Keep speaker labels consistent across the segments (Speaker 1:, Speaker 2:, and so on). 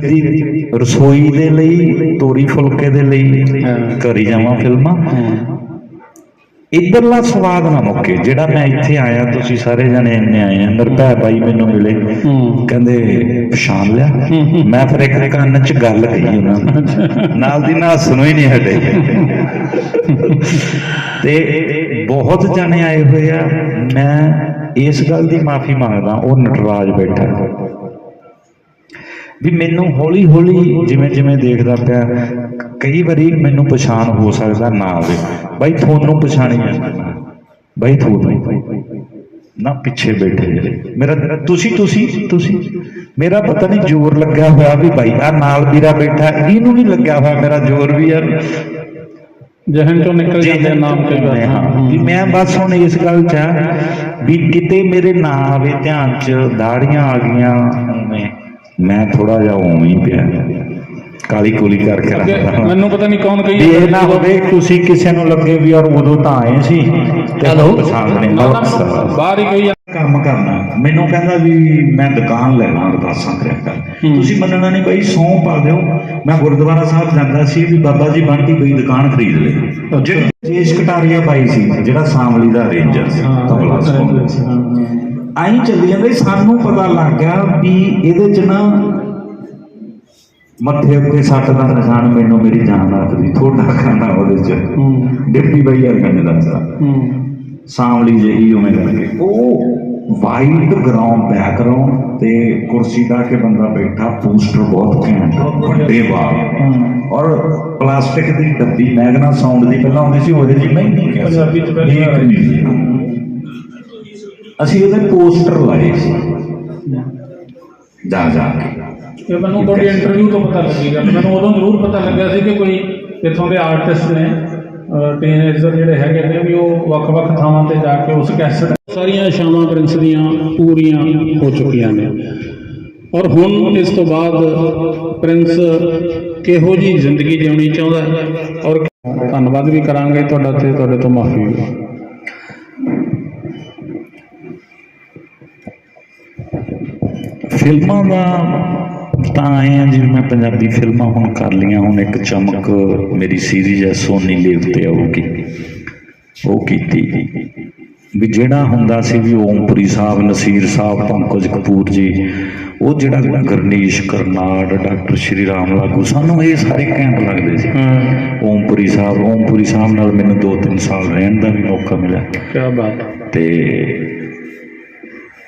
Speaker 1: ਦੀ ਰਸੋਈ ਦੇ ਲਈ ਤੋਰੀ ਫੁਲਕੇ ਦੇ ਲਈ ਕਰੀ ਜਾਵਾਂ ਫਿਲਮਾਂ। ਇਧਰਲਾ ਸਵਾਦ ਨਾ ਮੁੱਕੇ ਜਿਹੜਾ ਮੈਂ ਇੱਥੇ ਆਇਆ ਤੁਸੀਂ ਸਾਰੇ ਜਣੇ ਇੰਨੇ ਆਏ ਆ ਨਿਰਭੈ ਬਾਈ ਮੈਨੂੰ ਮਿਲੇ। ਕਹਿੰਦੇ ਪਛਾਣ ਲਿਆ। ਮੈਂ ਫਿਰ ਇੱਕ ਕੰਨ 'ਚ ਗੱਲ ਕਹੀ ਉਹਨਾਂ ਨੂੰ। ਨਾਲ ਦੀ ਨਾਲ ਸੁਣੋ ਹੀ ਨਹੀਂ ਹਟੇ। ਤੇ ਬਹੁਤ ਜਣੇ ਆਏ ਹੋਏ ਆ। ਮੈਂ ਇਸ ਗੱਲ ਦੀ ਮਾਫੀ ਮੰਗਦਾ ਉਹ ਨਟਰਾਜ ਬੈਠਾ। ਵੀ ਮੈਨੂੰ ਹੌਲੀ ਹੌਲੀ ਜਿਵੇਂ ਜਿਵੇਂ ਦੇਖਦਾ ਪਿਆ ਕਈ ਵਾਰੀ ਮੈਨੂੰ ਪਛਾਣ ਹੋ ਸਕਦਾ ਨਾ ਆਵੇ ਬਾਈ ਤੁਹਾਨੂੰ ਪਛਾਣੀ ਜਾਂਦਾ ਬਾਈ ਤੁਹਾਨੂੰ ਨਾ। ਪਿੱਛੇ ਬੈਠੇ ਜਿਹੜੇ। ਮੇਰਾ ਤੁਸੀਂ ਤੁਸੀਂ ਤੁਸੀਂ। ਮੇਰਾ ਪਤਾ ਨਹੀਂ ਜ਼ੋਰ ਲੱਗਾ ਹੋਇਆ ਵੀ ਬਾਈ ਆ ਨਾਲ ਵੀਰਾ ਬੈਠਾ ਇਹਨੂੰ ਵੀ ਲੱਗਿਆ ਹੋਇਆ ਮੇਰਾ ਜ਼ੋਰ ਵੀ ਯਾਰ।
Speaker 2: ਜਹਨ ਚੋਂ ਨਿਕਲ ਜਾਂਦੇ ਆ ਨਾਮ ਵਾਰ
Speaker 1: ਹਾਂ, ਵੀ ਮੈਂ ਬਸ ਹੁਣ ਇਸ ਗੱਲ 'ਚ ਆ ਵੀ ਕਿਤੇ ਮੇਰੇ ਨਾਂ ਆਵੇ ਧਿਆਨ 'ਚ ਦਾੜੀਆਂ ਆ ਗਈਆਂ ਉਵੇਂ। ਮੈਂ ਥੋੜਾ ਜਿਹਾ ਉਵੇਂ ਹੀ ਪਿਆ। ਕਾਲੀ ਕੋਲੀ ਕਰਕੇ ਰੱਖਦਾ
Speaker 2: ਮੈਨੂੰ ਪਤਾ ਨਹੀਂ ਕੌਣ ਕਹੀ
Speaker 1: ਵੀ ਇਹ ਨਾ ਹੋਵੇ ਤੁਸੀਂ ਕਿਸੇ ਨੂੰ ਲੱਗੇ ਵੀ ਯਾਰ ਉਦੋਂ ਤਾਂ ਆਏ ਸੀ ਤੇ? ਪਛਾਣ ਨਹੀਂ
Speaker 2: ਬਾਹਰ ਹੀ ਕੋਈ
Speaker 1: ਕੰਮ ਕਰਨਾ। ਮੈਨੂੰ ਕਹਿੰਦਾ ਵੀ ਮੈਂ ਦੁਕਾਨ ਲੈਣਾ ਅਰਦਾਸਾਂ ਕਰਿਆ ਕਰ। ਤੁਸੀਂ ਮੰਨਣਾ ਨਹੀਂ ਬਈ ਸੌਂ ਪਾ ਦਿਓ। ਮੈਂ ਗੁਰਦੁਆਰਾ ਸਾਹਿਬ ਜਾਂਦਾ ਸੀ ਵੀ ਬਾਬਾ ਜੀ ਬੰਟੀ ਬਈ ਦੁਕਾਨ ਖਰੀਦ ਲਈ ਜਿਹੜੀ ਜੇਸ਼ ਕਟਾਰੀਆ ਪਾਈ ਸੀ ਜਿਹੜਾ ਸਾਂਵਲੀ ਦਾ ਰੇਂਜਰ ਸੀ ਤਬਲਾ ਸੀ। ਆਈ ਚੱਲੀ ਜਾਂਦੇ ਸਾਨੂੰ ਪਤਾ ਲੱਗ ਗਿਆ ਵੀ ਇਹਦੇ ਚ ਨਾ ਮੱਥੇ ਉੱਤੇ ਸੱਟ ਦਾ ਨਿਸ਼ਾਨ ਮੈਨੂੰ ਮੇਰੀ ਜਾਨ ਆਖਦੀ ਥੋੜਾ ਖਾਣਾ ਉਹਦੇ ਚ।
Speaker 2: ਹੂੰ।
Speaker 1: ਡਿਪਟੀ ਬਈ ਵਰਗਾ ਨੇ ਦੱਸਿਆ
Speaker 2: ਹੂੰ।
Speaker 1: ਸਾਂਵਲੀ ਜਿਹੀ ਉਵੇਂ ਕਰਕੇ ਉਹ ਵਾਈਟ ਗਰਾਊਂਡ ਬੈਕਗ੍ਰਾਉਂਡ ਤੇ ਕੁਰਸੀ ਦਾ ਕੇ ਬੰਦਾ ਬੈਠਾ ਪੋਸਟਰ ਬਹੁਤ ਘੈਂਟ ਵੱਡੇ ਵਾਲ। ਔਰ ਪਲਾਸਟਿਕ ਦੀ ਡੱਬੀ ਮੈਗਨਾ ਸਾਊਂਡ ਦੀ ਪਹਿਲਾਂ ਆਉਂਦੀ ਸੀ ਉਹਦੇ ਜੀ ਮਹਿੰਗੀ ਸੀ।
Speaker 2: ਪੰਜਾਬੀ ਚ ਪਹਿਲੀ
Speaker 1: ਸੀ। ਅਸੀਂ ਉਹਦੇ ਪੋਸਟਰ ਲਾਏ ਸੀ। ਜਾ ਜਾ ਕੇ।
Speaker 2: ਇਹ ਮੈਨੂੰ ਤੁਹਾਡੀ ਇੰਟਰਵਿਊ ਤੋਂ ਪਤਾ ਲੱਗੇਗਾ। ਤੇ ਮੈਨੂੰ ਉਦੋਂ ਜ਼ਰੂਰ ਪਤਾ ਲੱਗਿਆ ਸੀ ਕਿ ਕੋਈ ਇੱਥੋਂ ਦੇ ਆਰਟਿਸਟ ਨੇ ਟੀਨੇਜਰ ਜਿਹੜੇ ਹੈਗੇ ਨੇ ਵੀ ਉਹ ਵੱਖ-ਵੱਖ ਥਾਵਾਂ ਤੇ ਜਾ ਕੇ ਉਸ ਕੈਸਟ ਸਾਰੀਆਂ ਸ਼ਾਮਾਂ ਪ੍ਰਿੰਸ ਦੀਆਂ ਪੂਰੀਆਂ ਹੋ ਚੁੱਕੀਆਂ ਨੇ। ਔਰ ਹੁਣ ਇਸ ਤੋਂ ਬਾਅਦ ਪ੍ਰਿੰਸ ਕਿਹੋ ਜੀ ਜ਼ਿੰਦਗੀ ਜਿਉਣੀ ਚਾਹੁੰਦਾ ਹੈ? ਔਰ ਧੰਨਵਾਦ ਵੀ ਕਰਾਂਗੇ ਤੁਹਾਡਾ ਤੇ ਤੁਹਾਡੇ ਤੋਂ ਮਾਫੀ ਵੀ।
Speaker 1: ਫਿਲਮਾਂ ਦਾ ਤਾਂ ਆਏ ਆ ਜਿਵੇਂ ਮੈਂ ਪੰਜਾਬੀ ਫਿਲਮਾਂ ਹੁਣ ਕਰ ਲੀਆਂ ਹੁਣ ਇੱਕ ਚਮਕ ਮੇਰੀ ਸੀਰੀਜ਼ ਹੈ ਸੋਨੀ ਲੇਵ ਤੇ ਆਉਗੀ ਉਹ ਕੀਤੀ। ਵੀ ਜਿਹੜਾ ਹੁੰਦਾ ਸੀ ਵੀ ਓਮਪੁਰੀ ਸਾਹਿਬ ਨਸੀਰ ਸਾਹਿਬ ਪੰਕਜ ਕਪੂਰ ਜੀ ਉਹ ਜਿਹੜਾ ਗਰਨੀਸ਼ ਕਰਨਾੜ ਡਾਕਟਰ ਸ਼੍ਰੀ ਰਾਮ ਲਾਗੂ ਸਾਨੂੰ ਇਹ ਸਾਰੇ ਘੈਂਟ ਲੱਗਦੇ ਸੀ।
Speaker 2: ਹਾਂ।
Speaker 1: ਓਮਪੁਰੀ ਸਾਹਿਬ ਓਮਪੁਰੀ ਸਾਹਿਬ ਨਾਲ ਮੈਨੂੰ 2-3 ਸਾਲ ਰਹਿਣ ਦਾ ਵੀ ਮੌਕਾ ਮਿਲਿਆ।
Speaker 2: ਕੀ ਬਾਤ
Speaker 1: ਤੇ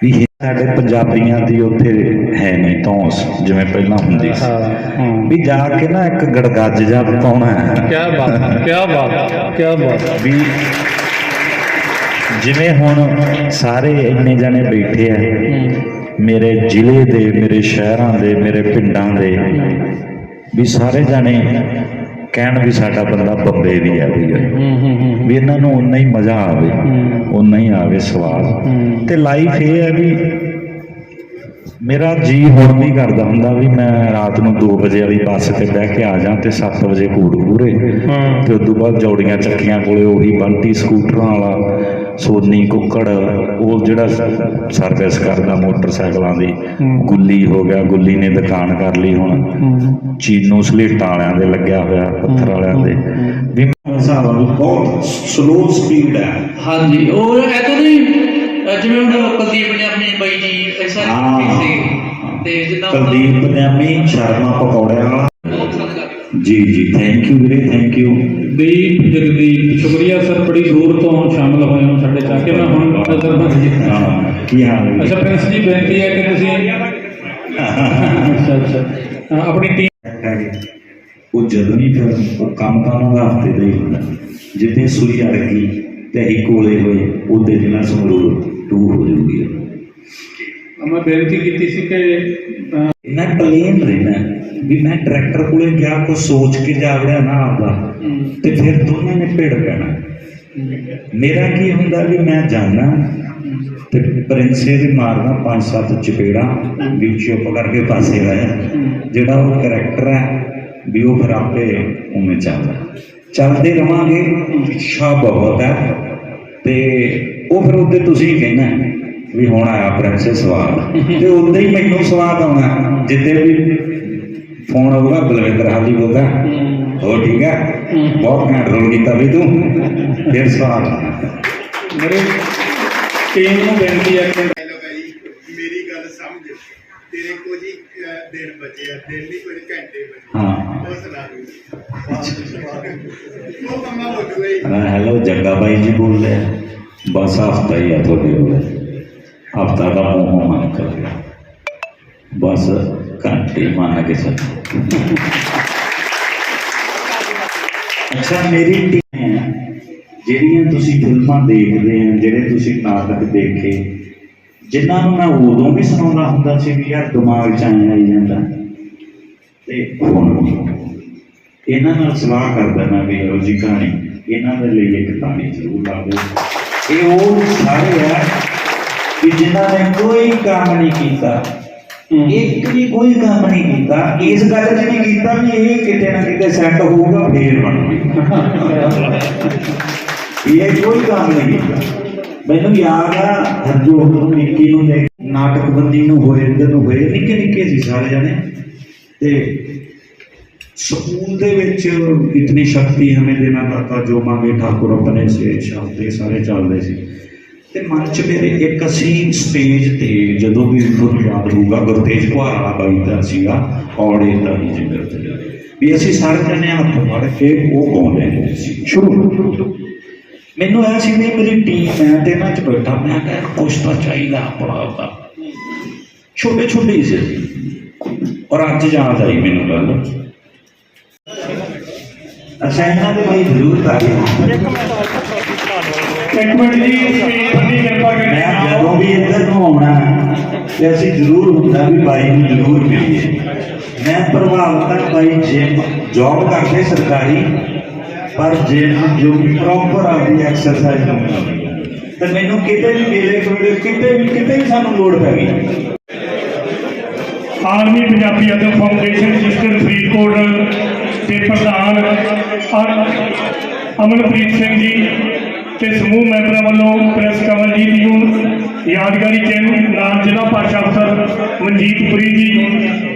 Speaker 1: ਵੀ ਇਹ ਸਾਡੇ ਪੰਜਾਬੀਆਂ ਦੀ ਉੱਥੇ ਹੈ ਨਹੀਂ ਤੌਂਸ ਜਿਵੇਂ ਪਹਿਲਾਂ ਹੁੰਦੀ ਸੀ। ਵੀ ਜਾ ਕੇ ਨਾ ਇੱਕ ਗੜਗੱਜ ਜਾ ਪਾਉਣਾ ਹੈ।
Speaker 2: ਕਿਆ ਬਾਤ ਕਿਆ ਬਾਤ ਕਿਆ ਬਾਤ।
Speaker 1: ਵੀ ਜਿਵੇਂ ਹੁਣ ਸਾਰੇ ਇੰਨੇ ਜਣੇ ਬੈਠੇ ਆ ਮੇਰੇ ਜ਼ਿਲ੍ਹੇ ਦੇ ਮੇਰੇ ਸ਼ਹਿਰਾਂ ਦੇ ਮੇਰੇ ਪਿੰਡਾਂ ਦੇ ਵੀ ਸਾਰੇ ਜਣੇ ਕਹਿਣ ਵੀ ਸਾਡਾ ਬੰਦਾ ਬੰਬੇ ਵੀ ਆ ਵੀ ਵੀ ਇਹਨਾਂ ਨੂੰ ਉਨਾ ਹੀ ਮਜ਼ਾ ਆਵੇ ਉਨਾ ਹੀ ਆਵੇ ਸਵਾਦ। ਤੇ ਲਾਈਫ ਇਹ ਹੈ ਵੀ ਮੇਰਾ ਜੀ ਹੁਣ ਵੀ ਕਰਦਾ ਹੁੰਦਾ ਵੀ ਮੈਂ ਰਾਤ ਨੂੰ 2 ਵਜੇ ਵਾਲੀ ਬੱਸ ਤੇ ਬਹਿ ਕੇ ਆ ਜਾਂ ਤੇ 7 ਵਜੇ ਕੂੜ ਪੂਰੇ।
Speaker 2: ਹਾਂ।
Speaker 1: ਤੇ ਉਦੋਂ ਬਾਅਦ ਜੌੜੀਆਂ ਚੱਕੀਆਂ ਕੋਲੇ ਉਹੀ ਬੰਟੀ ਸਕੂਟਰਾਂ ਵਾਲਾ ਸੋਨੀ ਕੁੱਕੜ ਉਹ ਜਿਹੜਾ ਸਰਵਿਸ ਕਰਦਾ ਮੋਟਰਸਾਈਕਲਾਂ ਦੀ। ਗੁੱਲੀ ਹੋ ਗਿਆ ਗੁੱਲੀ ਨੇ ਦੁਕਾਨ ਕਰ ਲਈ ਹੁਣ। ਚੀਨੋ ਸਲੇਟਾਂ ਵਾਲਿਆਂ ਦੇ ਲੱਗਿਆ ਹੋਇਆ ਪੱਥਰ ਵਾਲਿਆਂ ਦੇ। ਵੀ ਹਿਸਾਬ ਨਾਲ ਬਹੁਤ ਸਲੋ ਸਪੀਡ ਹੈ।
Speaker 3: ਹਾਂਜੀ ਉਹ ਤਾਂ ਨਹੀਂ ਜਿਵੇਂ ਹੁਣ ਕੁਲਦੀਪ ਨੇ ਆਪਣੀ ਬਾਈ ਜੀ ਐਸਾ। ਸੀ। ਤੇ ਜਿੱਦਾਂ
Speaker 1: ਕੁਲਦੀਪ ਪਨਿਆਮੀ ਸ਼ਰਮਾ ਪਕੌੜਿਆਂ ਵਾਲਾ। ਜੀ ਜੀ ਥੈਂਕ ਯੂ ਵੀਰੇ ਥੈਂਕ ਯੂ
Speaker 2: ਦੀਪ ਜਗਦੀਪ ਸ਼ੁਕਰੀਆ ਸਰ ਬੜੀ ਦੂਰ ਤੋਂ ਸ਼ਾਮਲ ਹੋਏ ਹੋ ਸਾਡੇ ਚ ਆ ਕੇ ਮੈਂ ਹੁਣ ਜੀ
Speaker 1: ਹਾਂ ਕੀ ਹਾਲ ਹੈ
Speaker 2: ਅੱਛਾ ਪ੍ਰਿੰਸ ਜੀ ਬੇਨਤੀ ਹੈ ਕਿ ਤੁਸੀਂ ਅੱਛਾ ਅੱਛਾ। ਅਹ ਆਪਣੀ ਟੀਮ
Speaker 1: ਉਹ ਜਦੋਂ ਹੀ ਫਿਰ ਉਹ ਕੰਮ ਤਾਂ ਉਹਨਾਂ ਦਾ ਹਫ਼ਤੇ ਦਾ ਹੀ ਹੁੰਦਾ। ਜਿੱਦੇ ਸੂਈ ਅੜ ਗਈ ਤੇ ਅਸੀਂ ਕੋਲੇ ਹੋਏ ਉਹਦੇ ਦਿਨਾਂ ਸੰਗਰੂਰ ਟੂ ਹੋ ਜੂਗੀ
Speaker 2: ਮੈਂ ਬੇਨਤੀ ਕੀਤੀ ਸੀ ਕਿ
Speaker 1: ਮੈਂ ਪਲੇਨ ਰਹਿਣਾ ਵੀ ਮੈਂ ਡਾਇਰੈਕਟਰ ਕੋਲੇ ਗਿਆ ਕੋ ਸੋਚ ਕੇ ਜਾ ਨਾ ਆਪਦਾ। ਤੇ ਫਿਰ ਦੋਨਾਂ ਨੇ ਭਿੜ ਪੈਣਾ। ਮੇਰਾ ਕੀ ਹੁੰਦਾ ਵੀ ਮੈਂ ਜਾਣਾ ਤੇ ਪ੍ਰਿੰਸੇ ਦੇ ਮਾਰਨਾ ਪੰਜ ਸੱਤ ਚਪੇੜਾ, ਵੀ ਚੁੱਪ ਕਰਕੇ ਪਾਸੇ ਰਹਿ। ਜਿਹੜਾ ਉਹ ਕਰੈਕਟਰ ਹੈ, ਵੀ ਉਹ ਫਿਰ ਆਪੇ ਉਵੇਂ ਚੱਲਦਾ। ਚੱਲਦੇ ਰਵਾਂਗੇ, ਇੱਛਾ ਬਹੁਤ ਹੈ। ਤੇ ਉਹ ਫਿਰ ਉਹਦੇ ਤੁਸੀਂ ਕਹਿਣਾ ਵੀ ਹੁਣ ਆਇਆ ਪ੍ਰਿੰਸੇ ਸਵਾਦ ਤੇ ਉਦੋਂ ਹੀ ਮੈਨੂੰ ਸਵਾਦ ਆਉਣਾ ਜਿੱਦੇ ਵੀ ਫੋਨ ਆਊਗਾ ਬਲਵਿੰਦਰ ਹਾਲੀ ਬੋਲਦਾ ਹੋ ਠੀਕ ਹੈ ਬਹੁਤ ਘੈਂਟ ਰੋਲ ਕੀਤਾ ਵੀ ਤੂੰ ਫਿਰ ਸਵਾਲ
Speaker 2: ਮੇਰੇ ਟੀਮ ਨੂੰ ਬੇਨਤੀ ਹੈ ਕਿ
Speaker 4: ਹੈਲੋ ਭਾਈ ਮੇਰੀ ਗੱਲ ਸਮਝ ਤੇਰੇ ਕੋਲ ਜੀ ਅਹ, ਦਿਨ ਬਚੇ ਆ ਦਿਨ ਨਹੀਂ ਕੁਝ ਘੰਟੇ ਬਚੇ
Speaker 1: ਹਾਂ
Speaker 4: ਉਹ ਸੁਣਾ ਦੂੰ ਉਹ ਕੰਮਾਂ ਹੋ ਗਈ
Speaker 1: ਹੈਲੋ ਜੱਗਾ ਬਾਈ ਜੀ ਬੋਲ ਰਹੇ ਆ। ਬਸ ਹਫਤਾ ਹੀ ਆ ਤੁਹਾਡੇ ਕੋਲ ਹਫਤਾ ਦਾ ਮੋਹ ਮੰਨ ਕਰ ਲਿਆ ਬਸ ਘੰਟੇ ਮੰਨ ਕੇ ਚੱਲ। ਅੱਛਾ, ਮੇਰੀ ਟੀਮ ਹੈ, ਜਿਹੜੀਆਂ ਤੁਸੀਂ ਫਿਲਮਾਂ ਦੇਖਦੇ ਆ ਜਿਹੜੇ ਤੁਸੀਂ ਨਾਟਕ ਦੇਖੇ, ਜਿਨ੍ਹਾਂ ਨੂੰ ਮੈਂ ਉਦੋਂ ਵੀ ਸੁਣਾਉਂਦਾ ਹੁੰਦਾ ਸੀ ਵੀ ਯਾਰ ਦਿਮਾਗ 'ਚ ਆਇਆ ਆਈ ਜਾਂਦਾ। ਤੇ ਹੁਣ ਇਹਨਾਂ ਨਾਲ ਸਲਾਹ ਕਰਦਾ ਮੈਂ ਵੀ ਇਹੋ ਜੀ ਕਹਾਣੀ, ਇਹਨਾਂ ਦੇ ਲਈ ਇੱਕ ਕਹਾਣੀ ਜ਼ਰੂਰ ਲਾ ਦਿਓ। ਇਹ ਉਹ ਸਾਰੇ ਆ ਕਿ ਜਿਨ੍ਹਾਂ ਨੇ ਕੋਈ ਕੰਮ ਨਹੀਂ ਕੀਤਾ ਇੱਕ ਵੀ ਕੋਈ ਕੰਮ ਨਹੀਂ ਕੀਤਾ, ਇਸ ਗੱਲ 'ਚ ਨਹੀਂ ਕੀਤਾ ਵੀ ਇਹ ਕਿਤੇ ਨਾ ਕਿਤੇ ਸੈੱਟ ਹੋਊਗਾ, ਫੇਰ ਬਣੂਗੀ। ਇਹ ਕੋਈ ਕੰਮ ਨਹੀਂ ਕੀਤਾ। ਮੈਨੂੰ ਯਾਦ ਆ, ਹਰਜੋਤ ਨੂੰ, ਨਿੱਕੀ ਨੂੰ ਦੇਖ, ਨਾਟਕਬੰਦੀ ਨੂੰ ਹੋਏ ਉਹਦੇ ਨੂੰ ਹੋਏ, ਨਿੱਕੇ ਨਿੱਕੇ ਸੀ ਸਾਰੇ ਜਣੇ। ਤੇ ਸਕੂਲ ਦੇ ਵਿੱਚ ਇਤਨੀ ਸ਼ਕਤੀ ਹਮੇ ਦੇਣਾ ਦਾਤਾ ਜੋ ਮਾਂਗੇ ਠਾਕੁਰ ਆਪਣੇ ਸੇ ਸ਼ਬਦ ਇਹ ਸਾਰੇ ਚੱਲਦੇ ਸੀ। ਤੇ ਮਨ ਚ ਮੇਰੇ ਇੱਕ ਅਸੀਂ ਸਟੇਜ ਤੇ ਜਦੋਂ ਵੀ ਤੁਹਾਨੂੰ ਯਾਦ ਹੋਊਗਾ ਗੁਰਤੇਜ ਕੁਹਾਰ ਬਾਈ ਦਾ ਸੀਗਾ, ਔੜੇ ਦਾ ਹੀ ਜਿਗਰ ਤੇ ਵੀ ਅਸੀਂ ਸਾਰੇ ਜਣੇ ਹੱਥ ਫੜ ਕੇ ਉਹ ਗਾਉਂਦੇ ਸੀ, ਸ਼ੁਰੂ ਮੈਨੂੰ ਇਹ ਸੀ ਵੀ ਮੇਰੀ ਟੀਮ ਹੈ ਤੇ ਇਹਨਾਂ ਚ ਬੈਠਾ, ਮੈਂ ਕਿਹਾ ਕੁਛ ਤਾਂ ਚਾਹੀਦਾ ਆਪਣਾ ਆਪਦਾ ਛੋਟੇ ਛੋਟੇ ਸੀ। ਔਰ ਅੱਜ ਯਾਦ ਆਈ ਮੈਨੂੰ ਗੱਲ। ਅੱਛਾ, ਇਹਨਾਂ ਦੇ ਲਈ ਜ਼ਰੂਰ ਤਾਰੀਫ
Speaker 2: ਇੱਕ ਮਿੰਟ ਜੀ ਬੰਦੀ ਕਿਰਪਾ
Speaker 1: ਮੈਂ ਜਦੋਂ ਵੀ ਇੱਧਰ ਨੂੰ ਆਉਣਾ ਤੇ ਅਸੀਂ ਜ਼ਰੂਰ ਹੁੰਦਾ ਵੀ ਬਾਈ ਨੂੰ ਜ਼ਰੂਰ ਮਿਲੀਏ। ਮੈਂ ਪ੍ਰਭਾਵ ਤੱਕ ਬਾਈ ਜਿਮ ਜੌਬ ਕਰਦੇ ਸਰਕਾਰੀ ਪਰ ਜਿਮ ਜੋ ਵੀ ਪ੍ਰੋਪਰ ਆਪਦੀ ਐਕਸਰਸਾਈਜ਼ ਨੂੰ ਮਿਲਦੀ ਹੈ। ਤੇ ਮੈਨੂੰ ਕਿਤੇ ਵੀ ਮੇਰੇ ਕੋਲ ਕਿਤੇ ਵੀ ਕਿਤੇ ਵੀ ਸਾਨੂੰ ਲੋੜ ਪੈ ਗਈ।
Speaker 5: ਆਰਮੀ ਪੰਜਾਬੀ ਅਤੇ ਫਾਊਂਡੇਸ਼ਨ ਰਜਿਸਟਰ ਫਰੀਦਕੋਟ ਦੇ ਪ੍ਰਧਾਨ ਅਮਨਪ੍ਰੀਤ ਸਿੰਘ ਜੀ ਤੇ ਸਮੂਹ ਮੈਂਬਰਾਂ ਵੱਲੋਂ ਪ੍ਰੈਸ ਕਵਰਜੀਤ ਨੂੰ ਯਾਦਗਾਰੀ ਚਿੰਨ੍ਹ ਨਾਲ ਜ਼ਿਲ੍ਹਾ ਭਾਸ਼ਾ ਅਫਸਰ ਮਨਜੀਤ ਪੁਰੀ ਜੀ।